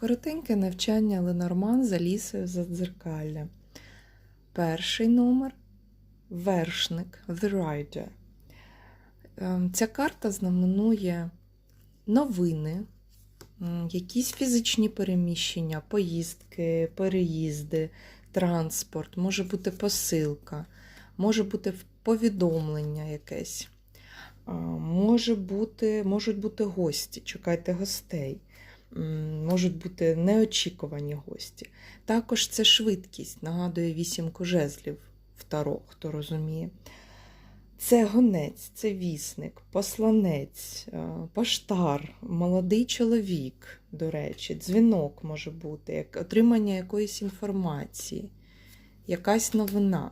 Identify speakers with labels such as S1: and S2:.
S1: Коротеньке навчання Ленорман за лісою за дзеркалля. Перший номер вершник The Rider. Ем, Ця карта знаменує новини, якісь фізичні переміщення, поїздки, переїзди, транспорт, може бути посилка, може бути повідомлення якесь. Може бути, можуть бути гості, чекайте гостей. Можуть бути неочікувані гості. Також це швидкість, нагадує вісімку жезлів в Таро, хто розуміє. Це гонець, це вісник, посланець, е, поштар, молодий чоловік, до речі, дзвінок може бути, як отримання якоїсь інформації, якась новина.